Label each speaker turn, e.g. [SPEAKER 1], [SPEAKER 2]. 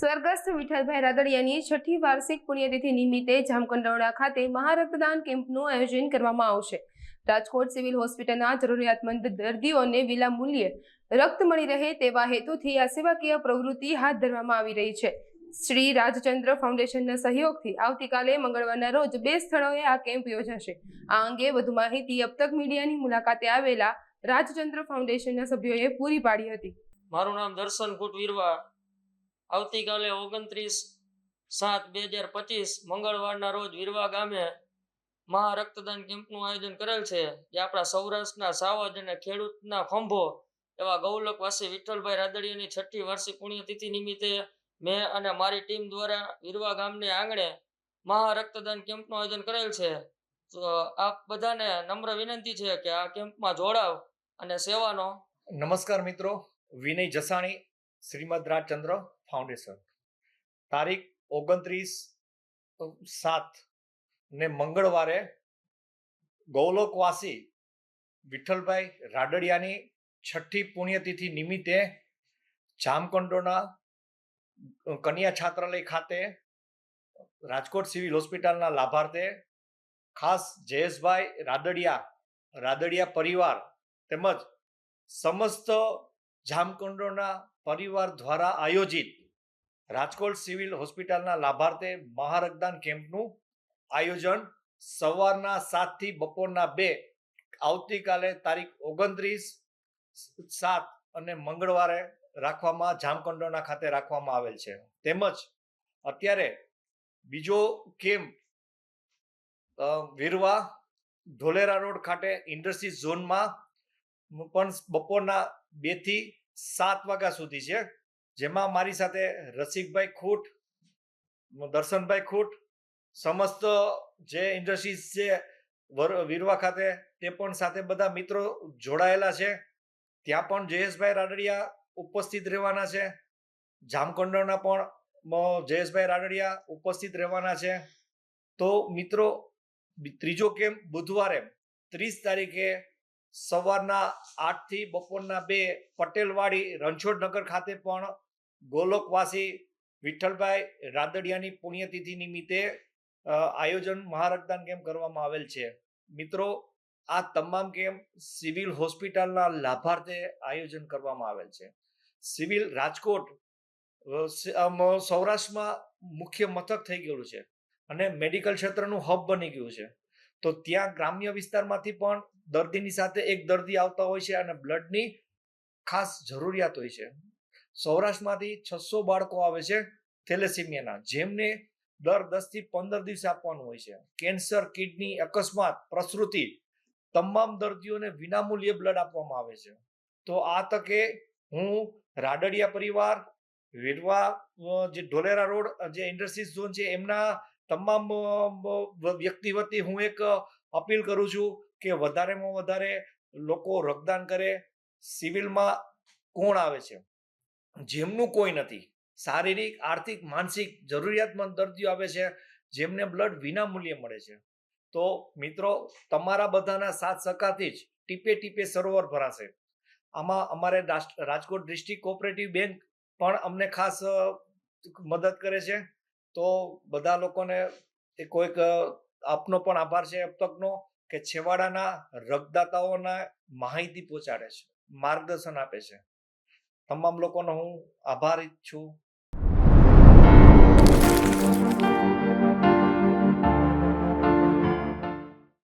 [SPEAKER 1] સ્વર્ગસ્થ વિઠ્ઠલભાઈ રાદડિયાની છઠ્ઠી વાર્ષિક પુણ્યતિથિ નિમિત્તે જામકંડોરણા ખાતે મહારક્તદાન કેમ્પનું આયોજન કરવામાં આવશે. રાજકોટ સિવિલ હોસ્પિટલના જરૂરિયાતમંદ દર્દીઓને વિલા મૂલ્યે રક્ત મળી રહે તેવા હેતુથી આ સેવાકીય પ્રવૃત્તિ હાથ ધરવામાં આવી રહી છે. શ્રી રાજચંદ્ર ફાઉન્ડેશનના સહયોગથી આવતીકાલે મંગળવારના રોજ બે સ્થળોએ આ કેમ્પ યોજાશે. આ અંગે વધુ માહિતી અબ તક મીડિયાની મુલાકાતે આવેલા રાજચંદ્ર ફાઉન્ડેશનના સભ્યોએ પૂરી પાડી હતી.
[SPEAKER 2] મારું નામ દર્શન કુટ વીરવા આવતીકાલે ઓગણત્રીસ સાત બે હજાર પચીસ મંગળવારના રોજ વીરવા ગામે મહા રક્તદાન કેમ્પનું આયોજન કરેલ છે, જે આપણા સૌરાષ્ટ્રના સાવજ અને ખેડૂતના ખંભો એવા ગૌલકવાસી વિઠ્ઠલભાઈ રાદડીયાની છઠ્ઠી વાર્ષિક પુણ્યતિથિ નિમિત્તે મેં અને મારી ટીમ દ્વારા વીરવા ગામને આંગણે મહા રક્તદાન કેમ્પનું આયોજન કરેલ છે. તો આપ બધાને નમ્ર વિનંતી છે કે આ કેમ્પમાં જોડાવ અને સેવાનો
[SPEAKER 3] નમસ્કાર મિત્રો, વિનય જસાણી, શ્રીમદ રાજચંદ્ર. ફાઉન્ડેશન. તારીખ ઓગણત્રીસ સાત ને મંગળવારે ગૌલોકવાસી વિઠ્ઠલભાઈ રાડડિયાની છઠ્ઠી પુણ્યતિથિ નિમિત્તે જામકંડોના કન્યા છાત્રાલય ખાતે રાજકોટ સિવિલ હોસ્પિટલના લાભાર્થે ખાસ જયેશભાઈ રાદડિયા રાદડિયા પરિવાર તેમજ સમસ્ત જામકુંડોના પરિવાર દ્વારા આયોજિત રાજકોટ સિવિલ હોસ્પિટલના લાભાર્થે મહારક્તદાન કેમ્પનું આયોજન. સવારના સાતથી બપોરના બે, આવતીકાલે તારીખ ઓગણત્રીસ, સાત અને મંગળવારે રાખવામાં જામકંડોના ખાતે રાખવામાં આવેલ છે. તેમજ અત્યારે બીજો કેમ્પ વીરવા ધોલેરા રોડ ખાતે ઇન્ડસ્ટ્રી ઝોનમાં પણ બપોરના બેથી સાત વાગ્યા સુધી છે. જેમાં મારી સાથે રસિકભાઈ ખૂટ દર્શનભાઈ ખૂટ, સમસ્ત જે ઇન્ડસ્ટ્રીઝ છે, વર- વીરવા ખાતે તે પણ સાથે બધા મિત્રો જોડાયેલા છે. ત્યાં પણ જયેશભાઈ રાડડિયા ઉપસ્થિત રહેવાના છે. જામકંડોના પણ જયેશભાઈ રાડડિયા ઉપસ્થિત રહેવાના છે. તો મિત્રો, ત્રીજો કેમ્પ બુધવારે ત્રીસ તારીખે સવારના આઠથી બપોરના બે પટેલવાડી રણછોડનગર ખાતે પણ ગોલોકવાસી વિઠ્ઠલભાઈ રાદડિયાની પુણ્યતિથિ નિમિત્તે આયોજન મહારક્તદાન કેમ્પ કરવામાં આવેલ છે. મિત્રો, આ તમામ કેમ્પ સિવિલ હોસ્પિટલના લાભાર્થે આયોજન કરવામાં આવેલ છે. સિવિલ રાજકોટ સૌરાષ્ટ્રમાં મુખ્ય મથક થઈ ગયેલું છે અને મેડિકલ ક્ષેત્રનું હબ બની ગયું છે. તો ત્યાં ગ્રામ્ય વિસ્તારમાંથી પણ દર્દીની સાથે એક દર્દી આવતા હોય છે અને બ્લડની ખાસ જરૂરિયાત હોય છે. સૌરાષ્ટ્રમાંથી છસો બાળકો આવે છે થેલેસીમિયાના, જેમને દર દસથી પંદર દિવસે આપવાનું હોય છે. કેન્સર, કિડની, અકસ્માત, પ્રસૃતિ તમામ દર્દીઓને વિનામૂલ્યે બ્લડ આપવામાં આવે છે. તો આ તકે હું રાડડિયા પરિવાર વેડવા જે ઢોલેરા રોડ જે ઇન્ડસ્ટ્રીઝ ઝોન છે, એમના તમામ વ્યક્તિ વતી હું એક અપીલ કરું છું કે વધારેમાં વધારે લોકો રક્તદાન કરે, સિવિલમાં કોણ આવે છે? જેમનું કોઈ નથી. શારીરિક, આર્થિક, માનસિક જરૂરિયાતમંદ દર્દીઓ આવે છે, જેમને બ્લડ વિના મૂલ્યે મળે છે. તો મિત્રો, તમારા બધાના સાથ સકાથી જ ટીપે ટીપે સરોવર ભરાશે. આમાં અમારે રાજકોટ ડિસ્ટ્રિક્ટ કોઓપરેટિવ બેંક પણ અમને ખાસ મદદ કરે છે. તો બધા લોકોને કોઈક આપનો પણ આભાર છે અબ તકનો કે છેવાડાના રક્તદાતાઓના માહિતી પહોંચાડે છે માર્ગદર્શન આપે છે. તમામ લોકોનો હું આભારી છું.